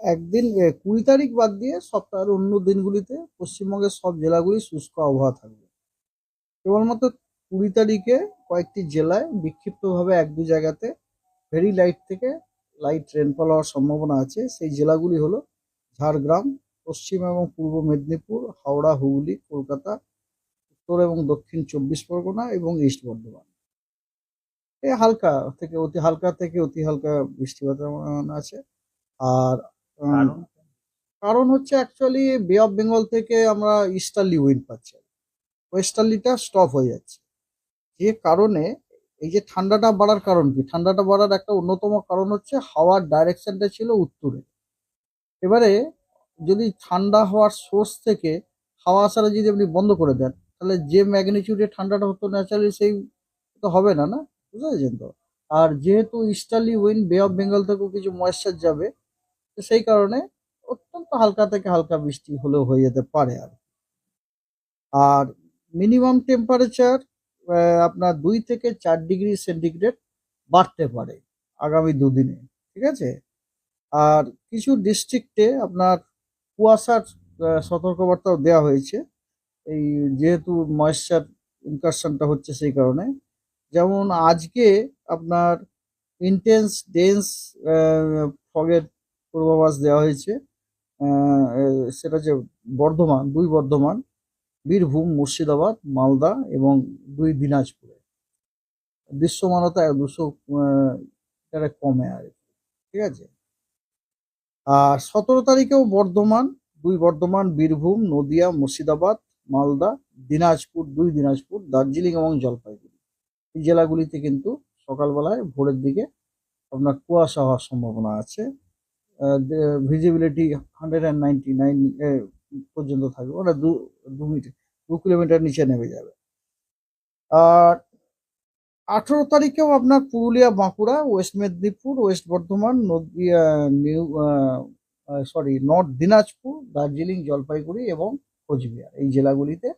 একদিন কুড়ি তারিখ বাদ দিয়ে সপ্তাহের অন্য দিনগুলিতে পশ্চিমবঙ্গের সব জেলাগুলি শুষ্ক আবহাওয়া থাকবে। কেবলমাত্র কুড়ি তারিখে কয়েকটি জেলায় বিক্ষিপ্তভাবে এক দু জায়গাতে ভেরি লাইট থেকে লাইট রেনফল হওয়ার সম্ভাবনা আছে। সেই জেলাগুলি হলো ঝাড়গ্রাম, পশ্চিম এবং পূর্ব মেদিনীপুর, হাওড়া, হুগলি, কলকাতা, উত্তর এবং দক্ষিণ চব্বিশ পরগনা এবং ইস্ট বর্ধমান। এই হালকা থেকে, অতি হালকা থেকে অতি হালকা বৃষ্টিপাতের আছে। আর কারণ? হচ্ছে অ্যাকচুয়ালি বে অফ বেঙ্গল থেকে আমরা ইস্টার্লি উইন্ড পাচ্ছি। ওয়েস্টার্লিটা স্টপ হয়ে যাচ্ছে। যে কারণে এই যে ঠান্ডাটা বাড়ার কারণ কি? ঠান্ডাটা বাড়ার একটা অন্যতম কারণ হচ্ছে হাওয়ার ডাইরেকশনটা ছিল উত্তরে। এবারে যদি ঠান্ডা হওয়ার সোর্স থেকে হাওয়া আসাটা যদি আপনি বন্ধ করে দেন তাহলে যে ম্যাগনিটিউডে ঠান্ডাটা হতো ন্যাচারালি সেই তো হবে না না? বুঝতে পেরেছেন তো? আর যেহেতু easterly wind Bay of Bengal থেকেও কিছু ময়েশ্চার যাবে তো সেই কারণে অত্যন্ত হালকা থেকে হালকা বৃষ্টি হলেও হয়ে যেতে পারে আর আর মিনিমাম টেম্পারেচার আপনার দুই থেকে চার ডিগ্রি সেন্টিগ্রেড বাড়তে পারে আগামী দুদিনে, ঠিক আছে? আর কিছু ডিস্ট্রিক্টে আপনার কুয়াশার সতর্কবার্তাও দেওয়া হয়েছে। এই যেহেতু ময়েশ্চার ইনকারশনটা হচ্ছে সেই কারণে। যেমন আজকে আপনার ইন্টেন্স ডেন্স ফগের পূর্বাভাস দেওয়া হয়েছে সেটা যে বর্ধমান, দুই বর্ধমান, বীরভূম, মুর্শিদাবাদ, মালদা এবং দুই দিনাজপুরে। দৃশ্যমানতা দুশো কমে আর। ঠিক আছে? আর সতেরো তারিখেও বর্ধমান, দুই বর্ধমান, বীরভূম, নদিয়া, মুর্শিদাবাদ, মালদা, দিনাজপুর, দুই দিনাজপুর, দার্জিলিং এবং জলপাইগুড়ি। এই জেলাগুলিতে কিন্তু সকালবেলায় ভোরের দিকে আপনার কুয়াশা হওয়ার সম্ভাবনা আছে। Visibility hundred and ninety nine পর্যন্ত থাকবে। ওটা দু দু মিটার দু কিলোমিটার নিচে নেমে যাবে। আর আঠেরো তারিখেও আপনার Purulia, Bankura, West Medinipur, West Bardhaman Nadia new sorry north Dinajpur, Darjeeling, Jalpaiguri এবং কোচবিহার। এই জেলাগুলিতে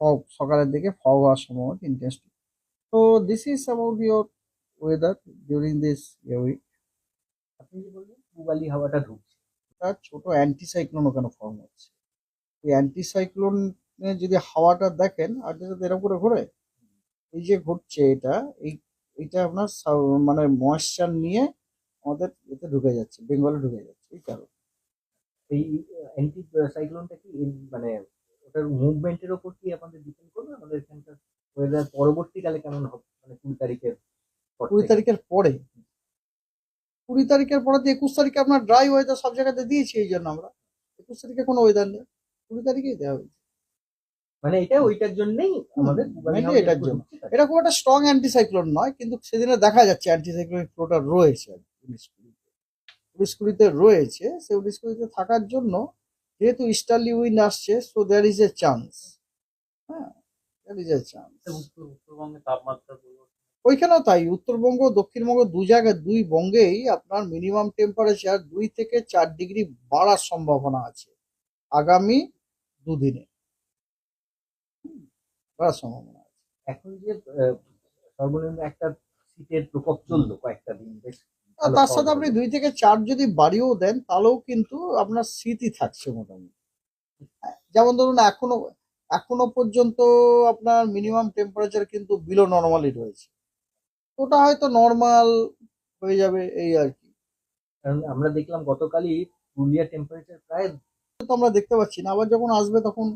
ফগ সকালের দিকে ফগ হওয়ার সম্ভাবনা ইন্টেন্স তো this is about your weather during this week আপনি কি বললেন? পূবালি হাওয়াটা ঢুকছে। তার ছোট অ্যান্টিসাইক্লোন ওখানে ফর্ম হচ্ছে। ওই অ্যান্টিসাইক্লোনে যদি হাওয়াটা দেখেন আর যেটা এরকম করে ঘোরে এই যে ঘুরছে এটা এই এটা আপনার মানে ময়েশ্চার নিয়ে আমাদের এতে ঢুকে যাচ্ছে বেঙ্গলে ঢুকে যাচ্ছে এই কারণ। এই অ্যান্টি সাইক্লোনটা কি মানে ওটার মুভমেন্টের ওপর কি আমাদের ডিপেন্ড করবে? আমাদের এখানকার ওয়েদার পরবর্তীকালে কেমন হবে? মানে কুড়ি তারিখের কুড়ি তারিখের পরে। কুড়ি তারিখের পরে তো একুশ তারিখে আপনার ড্রাই ওয়েদার সব জায়গাতে দিয়েছি এই জন্য আমরা। একুশ তারিখে কোনো ওয়েদার নেই। কুড়ি তারিখেই দেওয়া হয়েছে। মানে এটা ওইটার জন্যই আমাদের হাওয়া এটার জন্য। এটা খুব একটা স্ট্রং অ্যান্টিসাইক্লোন নয় কিন্তু সেদিনে দেখা যাচ্ছে অ্যান্টিসাইক্লোনিক ফ্লোটা রয়েছে উনিশ কুড়িতে উনিশ কুড়িতে রয়েছে। সেই উনিশ কুড়িতে থাকার জন্য যেহেতু ইস্টার্লি উইন্ড আসছে so there is a chance হ্যাঁ দেয়ার ইজ এ চান্স উত্তরবঙ্গে তাপমাত্রা ওইখানেও তাই উত্তরবঙ্গ দক্ষিণবঙ্গ দু জায়গায় দুই বঙ্গেই আপনার মিনিমাম টেম্পারেচার দুই থেকে চার ডিগ্রি বাড়ার সম্ভাবনা আছে আগামী দুদিনে। বাড়ার সম্ভাবনা আছে। এখন যে সর্বনিম্ন একটা শীতের প্রকোপ চলল কয়েকটা দিন বেশ তার সাথে আপনি দুই থেকে চার যদি বাড়িয়েও দেন তাহলেও কিন্তু আপনার স্মৃতি থাকছে মোটামুটি। যেমন ধরুন এখনও এখনও পর্যন্ত আপনার মিনিমাম টেম্পারেচার কিন্তু বিলো নর্মালি রয়েছে। ওটা হয়তো নর্মাল হয়ে যাবে এই আর কি। কারণ আমরা দেখলাম গতকালই পুরুলিয়া টেম্পারেচার প্রায় তো আমরা দেখতে পাচ্ছি না। আবার যখন আসবে তখন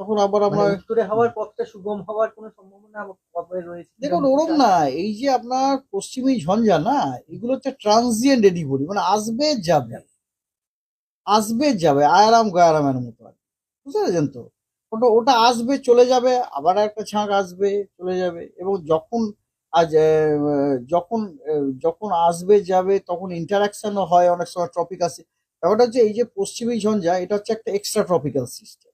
তখন আবার আমরা মানে উত্তরে হওয়ার পথটা সুগম হওয়ার কোনো সম্ভাবনা আমার রয়েছে। দেখুন ওরম না। এই যে আপনার পশ্চিমী ঝঞ্ঝা না এগুলো হচ্ছে ট্রানজিয়েন্ট এডি বলি মানে আসবে যাবে। আসবে যাবে আয়ারাম গায়ারামের মতো আর বুঝতে পেরেছেন তো? ওটা ওটা আসবে চলে যাবে আবার একটা ছাঁক আসবে চলে যাবে। এবং যখন আজ যখন যখন আসবে, যাবে, তখন ইন্টারাকশনও হয়, অনেক সময় ট্রপিক আসে। ব্যাপারটা হচ্ছে এই যে পশ্চিমী ঝঞ্ঝা, এটা হচ্ছে একটা এক্সট্রা ট্রপিক্যাল সিস্টেম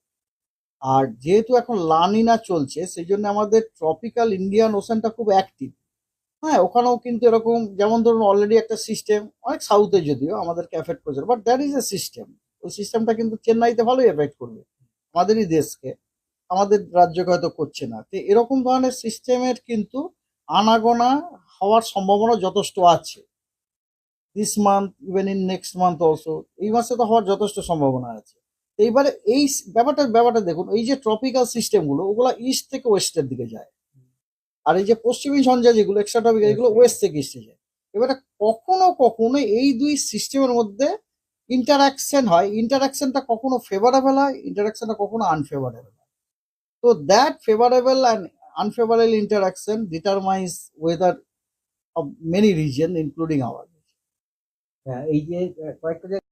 আর যেহেতু এখন লানিনা চলছে সেই জন্য আমাদের ট্রপিক্যাল ইন্ডিয়ান ওশানটা খুব অ্যাক্টিভ হ্যাঁ ওখানেও কিন্তু এরকম, যেমন ধরুন অলরেডি একটা সিস্টেম অনেক সাউথে যদিও আমাদেরকে এফেক্ট করছে but that is a system ওই সিস্টেমটা কিন্তু চেন্নাইতে ভালোই এফেক্ট করবে, আমাদেরই দেশকে, আমাদের রাজ্যকে হয়তো করছে না। তো এরকম ধরনের সিস্টেমের কিন্তু আনাগোনা হওয়ার সম্ভাবনা যথেষ্ট আছে। This month even in next month also এই মাসে তো হওয়ার যথেষ্ট সম্ভাবনা আছে। এইবারে এই ব্যাপারটা ব্যাপারটা দেখুন এই যে ট্রপিক্যাল সিস্টেমগুলো ওগুলো ইস্ট থেকে ওয়েস্টের দিকে যায়। আর এই যে পশ্চিমী ঝঞ্ঝা যেগুলো এক্সট্রা ট্রপিক্যাল এগুলো ওয়েস্ট থেকে ইস্টে যায়। এবারে কখনো কখনো এই দুই সিস্টেমের মধ্যে ইন্টারাকশন হয়। ইন্টারাকশনটা কখনো ফেভারেবল হয় ইন্টারাকশনটা কখনো আনফেভারেবল হয়। তো that favourable and unfavourable interaction determines whether of many reason including our হ্যাঁ, এই যে আহ, কয়েকটা জায়গায়